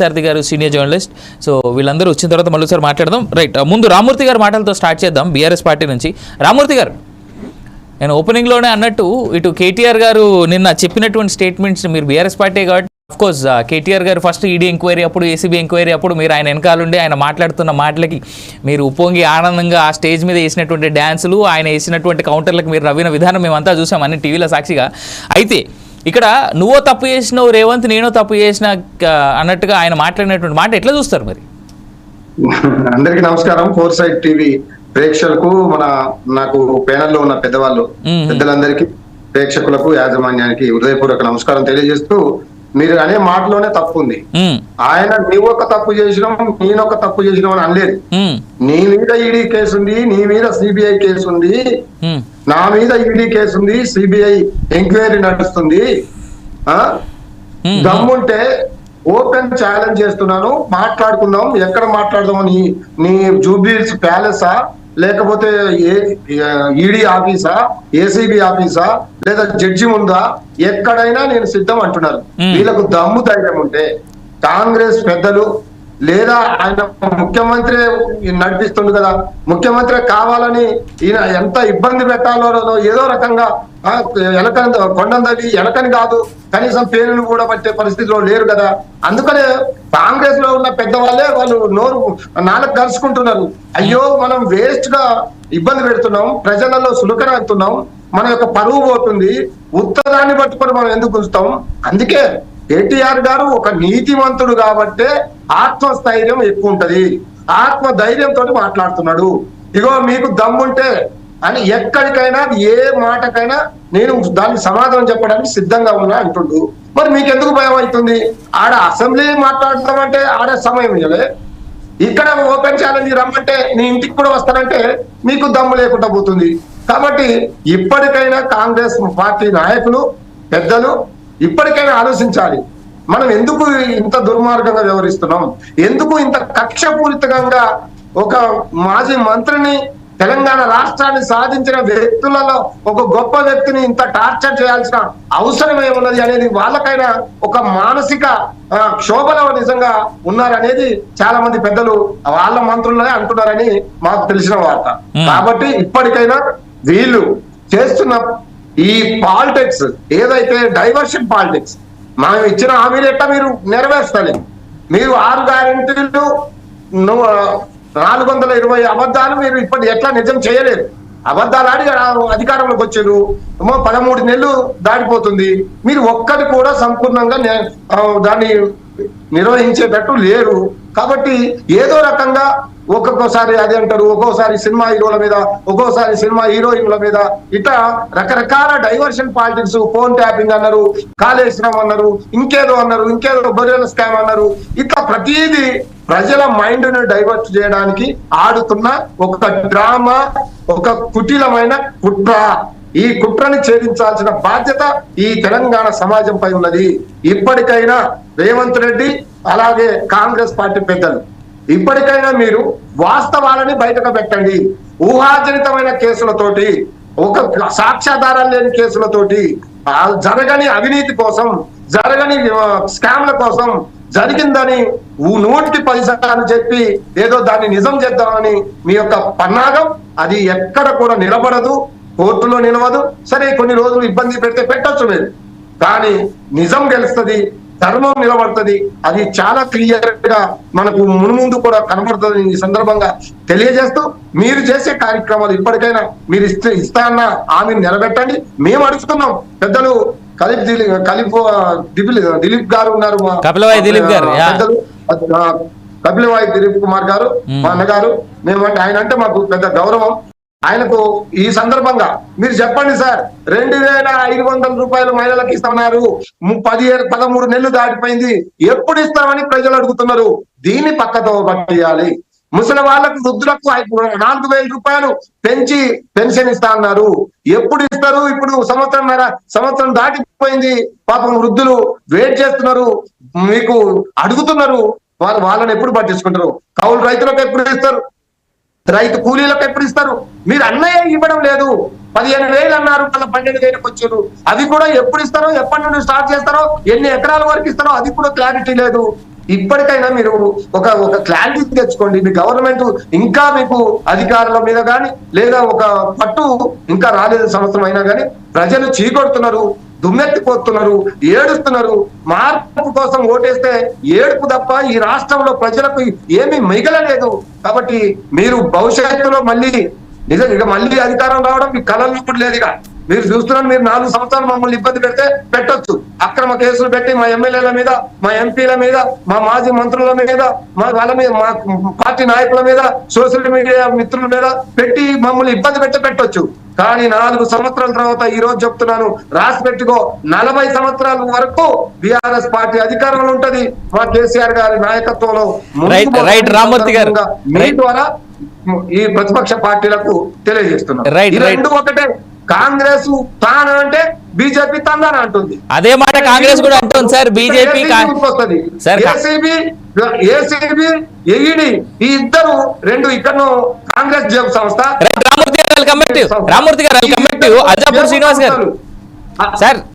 సారథి గారు senior journalist. So వీళ్ళందరూ వచ్చిన తర్వాత మళ్ళీ ఒకసారి మాట్లాడదాం. రైట్ ముందు రామూర్తి గారి మాటలతో స్టార్ట్ చేద్దాం. బీఆర్ఎస్ పార్టీ నుంచి. రామూర్తి గారు నేను ఓపెనింగ్లోనే అన్నట్టు ఇటు కేటీఆర్ గారు నిన్న చెప్పినటువంటి స్టేట్మెంట్స్ మీరు బీఆర్ఎస్ పార్టీ కాబట్టి అఫ్ కోర్స్ కేటీఆర్ గారు ఫస్ట్ ఈడీ ఎంక్వైరీ అప్పుడు ఏసీబీ ఎంక్వైరీ అప్పుడు మీరు ఆయన వెనకాలండి. ఆయన మాట్లాడుతున్న మాటలకి మీరు ఉప్పొంగి ఆనందంగా ఆ స్టేజ్ మీద వేసినటువంటి డ్యాన్సులు ఆయన వేసినటువంటి కౌంటర్లకు మీరు రవ్విన విధానం మేమంతా చూసాం అన్ని టీవీలో సాక్షిగా. అయితే ఇక్కడ నువ్వో తప్పు చేసినావు రేవంత్ నేనో తప్పు చేసిన అన్నట్టుగా ఆయన మాట్లాడినటువంటి మాట ఎట్లా చూస్తారు మరి అందరికి నమస్కారం ఫోర్ సైడ్ టీవీ ప్రేక్షకులకు మన నాకు ప్యానెల్లో ఉన్న పెద్దవాళ్ళు. పెద్దలందరికీ ప్రేక్షకులకు యాజమాన్యానికి హృదయపూర్వక నమస్కారం తెలియజేస్తూ మీరు అనే మాటలోనే తప్పు ఉంది ఆయన నీవు ఒక తప్పు చేసినాం నేను ఒక తప్పు చేసినాం అని అనలేదు నీ మీద ఈడీ కేసు ఉంది నీ మీద సిబిఐ కేసు ఉంది నా మీద ఈడీ కేసు ఉంది సిబిఐ ఎంక్వైరీ నడుస్తుంది. దమ్ముంటే ఓపెన్ ఛాలెంజ్ చేస్తున్నాను మాట్లాడుకుందాం ఎక్కడ మాట్లాడదాం నీ నీ జూబ్లీస్ ప్యాలెసా? లేకపోతే ఏ ఈడీ ఆఫీసా ఏసీబీ ఆఫీసా లేదా జడ్జి ఉందా ఎక్కడైనా నేను సిద్ధం అంటున్నారు. వీళ్ళకు దమ్ము ధైర్యం ఉంటే కాంగ్రెస్ పెద్దలు లేదా ఆయన ముఖ్యమంత్రి నడిపిస్తుంది కదా ముఖ్యమంత్రి కావాలని ఈయన ఎంత ఇబ్బంది పెట్టాలో ఏదో రకంగా ఎలకని ఎలక కొండందవి ఎలకని కాదు కనీసం పేరును కూడా పట్టే పరిస్థితిలో లేరు కదా. అందుకనే కాంగ్రెస్లో ఉన్న పెద్దవాళ్ళే వాళ్ళు నోరు నాలుగు కలుసుకుంటున్నారు అయ్యో మనం వేస్ట్గా ఇబ్బంది పెడుతున్నాం ప్రజలలో సులకరాడుతున్నాం మన యొక్క పరువు పోతుంది ఉత్తరాన్ని పట్టుకొని మనం ఎందుకు ఉంచుతాం? అందుకే కేటీఆర్ గారు ఒక నీతివంతుడు కాబట్టే ఆత్మస్థైర్యం ఎక్కువ ఉంటది ఆత్మ ధైర్యంతో మాట్లాడుతున్నాడు. ఇగో మీకు దమ్ముంటే అని ఎక్కడికైనా ఏ మాటకైనా నేను దానికి సమాధానం చెప్పడానికి సిద్ధంగా ఉన్నా అంటుండు. మరి మీకు ఎందుకు భయం అవుతుంది? ఆడ అసెంబ్లీ మాట్లాడతామంటే ఆడ సమయం ఇవ్వలే ఇక్కడ ఓపెన్ ఛాలెంజ్ రమ్మంటే నీ ఇంటికి కూడా వస్తానంటే మీకు దమ్ము లేకుండా పోతుంది. కాబట్టి ఇప్పటికైనా కాంగ్రెస్ పార్టీ నాయకులు పెద్దలు ఇప్పటికైనా ఆలోచించాలి. మనం ఎందుకు ఇంత దుర్మార్గంగా వ్యవహరిస్తున్నాం ఎందుకు ఇంత కక్షపూరితంగా ఒక మాజీ మంత్రిని తెలంగాణ రాష్ట్రాన్ని సాధించిన వ్యక్తులలో ఒక గొప్ప వ్యక్తిని ఇంత టార్చర్ చేయాల్సిన అవసరం ఏమున్నది అనేది వాళ్ళకైనా ఒక మానసిక క్షోభలో నిజంగా ఉన్నారనేది చాలా మంది పెద్దలు వాళ్ళ మంత్రులనే అంటున్నారని మాకు తెలిసిన వార్త. కాబట్టి ఇప్పటికైనా వీళ్ళు చేస్తున్న ఈ పాలిటిక్స్ ఏదైతే డైవర్షన్ పాలిటిక్స్ మనం ఇచ్చిన హామీలు ఎట్లా మీరు నెరవేర్చాలి? మీరు ఆరు గ్యారెంటీలు నాలుగు వందల ఇరవై అబద్ధాలు మీరు ఇప్పటి ఎట్లా నిజం చేయలేరు? అబద్ధాలు ఆడి అధికారంలోకి వచ్చారు. ఏమో పదమూడు నెలలు దాటిపోతుంది. మీరు ఒక్కటి కూడా సంపూర్ణంగా దాన్ని నిర్వహించేటట్టు లేరు. కాబట్టి ఏదో రకంగా ఒక్కొక్కసారి అది అంటారు ఒక్కోసారి సినిమా హీరోల మీద ఒక్కోసారి సినిమా హీరోయిన్ల మీద. ఇట్లా రకరకాల డైవర్షన్ పాలిటిక్స్ ఫోన్ ట్యాపింగ్ అన్నారు కాళేశ్వరం అన్నారు ఇంకేదో అన్నారు ఇంకేదో బొరియల స్కామ్ అన్నారు. ఇట్లా ప్రతిదీ ప్రజల మైండ్ను డైవర్ట్ చేయడానికి ఆడుతున్న ఒక డ్రామా ఒక కుటిలమైన కుట్ర. ఈ కుట్రని ఛేదించాల్సిన బాధ్యత ఈ తెలంగాణ సమాజంపై ఉన్నది. ఇప్పటికైనా రేవంత్ రెడ్డి అలాగే కాంగ్రెస్ పార్టీ పెద్దలు. ఇప్పటికైనా మీరు వాస్తవాలని బయటకు పెట్టండి. ఊహాజనితమైన కేసులతోటి ఒక సాక్ష్యాధారాలు లేని కేసులతోటి జరగని అవినీతి కోసం జరగని స్కామ్ల కోసం జరిగిందని ఊ- నూటికి పది శాతాలు చెప్పి ఏదో దాన్ని నిజం చేద్దామని మీ యొక్క పన్నాగం అది ఎక్కడ కూడా నిలబడదు కోర్టులో నిలవదు. సరే కొన్ని రోజులు ఇబ్బంది పెడితే పెట్టచ్చు మీరు. కానీ నిజం గెలుస్తుంది ధర్మం నిలబడుతుంది. అది చాలా క్లియర్గా మనకు మున్ముందు కూడా కనబడుతుంది. ఈ సందర్భంగా తెలియజేస్తూ మీరు చేసే కార్యక్రమాలు ఇప్పటికైనా మీరు ఇస్తే ఇస్తా అన్న హామీని నిలబెట్టండి. మేము అడుగుతున్నాం. పెద్దలు కలిప్ దిలీప్ కలిప్ దిలీప్ గారు ఉన్నారు కపిలవాయి దిలీప్ గారు, కపిలవాయి కుమార్ గారు. మా అన్నగారు. మేమంటే ఆయన అంటే మాకు పెద్ద గౌరవం. ఆయనకు ఈ సందర్భంగా మీరు చెప్పండి సార్ రెండు వేల ఐదు వందల రూపాయలు మహిళలకు ఇస్తున్నారు పదిహేను పదమూడు నెలలు దాటిపోయింది. ఎప్పుడు ఇస్తామని ప్రజలు అడుగుతున్నారు. దీన్ని పక్కతో పట్టేయాలి. ముసలి వాళ్ళకు వృద్ధులకు నాలుగు వేల రూపాయలు పెంచి పెన్షన్ ఇస్తా అన్నారు. ఎప్పుడు ఇస్తారు? ఇప్పుడు సంవత్సరం సంవత్సరం దాటిపోయింది. పాపం వృద్ధులు వెయిట్ చేస్తున్నారు. మీకు అడుగుతున్నారు. వాళ్ళు వాళ్ళని ఎప్పుడు పట్టించుకుంటారు? కౌలు రైతులకు ఎప్పుడు ఇస్తారు? రైతు కూలీలకు ఎప్పుడు ఇస్తారు? మీరు అన్నయ్య ఇవ్వడం లేదు. పదిహేను వేలు అన్నారు మళ్ళీ పన్నెండు వేలకు వచ్చారు. అది కూడా ఎప్పుడు ఇస్తారో ఎప్పటి నుండి స్టార్ట్ చేస్తారో ఎన్ని ఎకరాల వరకు ఇస్తారో అది కూడా క్లారిటీ లేదు. ఇప్పటికైనా మీరు ఒక ఒక క్లారిటీ తెచ్చుకోండి. మీ గవర్నమెంట్ ఇంకా మీకు అధికారుల మీద కానీ లేదా ఒక పట్టు ఇంకా రాలేదు సంవత్సరం అయినా కానీ ప్రజలు చీకొడుతున్నారు. దుమ్మెత్తిపోతున్నారు ఏడుస్తున్నారు. మార్పు కోసం ఓటేస్తే ఏడుపు తప్ప ఈ రాష్ట్రంలో ప్రజలకు ఏమీ మిగలలేదు. కాబట్టి మీరు భవిష్యత్తులో మళ్ళీ నిజం ఇక మళ్ళీ అధికారం రావడం మీ కళలు ఇప్పుడు లేదు ఇక. మీరు చూస్తున్నారు మీరు నాలుగు సంవత్సరాలు మమ్మల్ని ఇబ్బంది పెడితే పెట్టొచ్చు. అక్రమ కేసులు పెట్టి మా ఎమ్మెల్యేల మీద మా ఎంపీల మీద మా మాజీ మంత్రుల మీద మా వాళ్ళ మీద మా పార్టీ నాయకుల మీద సోషల్ మీడియా మిత్రుల మీద పెట్టి మమ్మల్ని ఇబ్బంది పెట్టి పెట్టొచ్చు. కానీ నాలుగు సంవత్సరాల తర్వాత ఈ రోజు చెప్తున్నాను రాసి పెట్టుకో. నలభై సంవత్సరాల వరకు బీఆర్ఎస్ పార్టీ అధికారంలో ఉంటది. మా కేసీఆర్ గారి నాయకత్వంలో. మీ. ద్వారా ఈ ప్రతిపక్ష పార్టీలకు తెలియజేస్తున్నాను. రెండు ఒకటే. కాంగ్రెస్ తాను అంటే బీజేపీ తందాన అంటుంది. అదే మాట కాంగ్రెస్ కూడా అంటుంది సార్. బీజేపీ వస్తుంది ఏసీబీ ఏసీబీ ఈ ఇద్దరు రెండు ఇక్కడ కాంగ్రెస్ జబ్ సంస్థ రైట్ రామూర్తి గారు వెల్కమ్ బ్యాక్ రామూర్తి గారు welcome back to Ajapur Srinivas గారు. సార్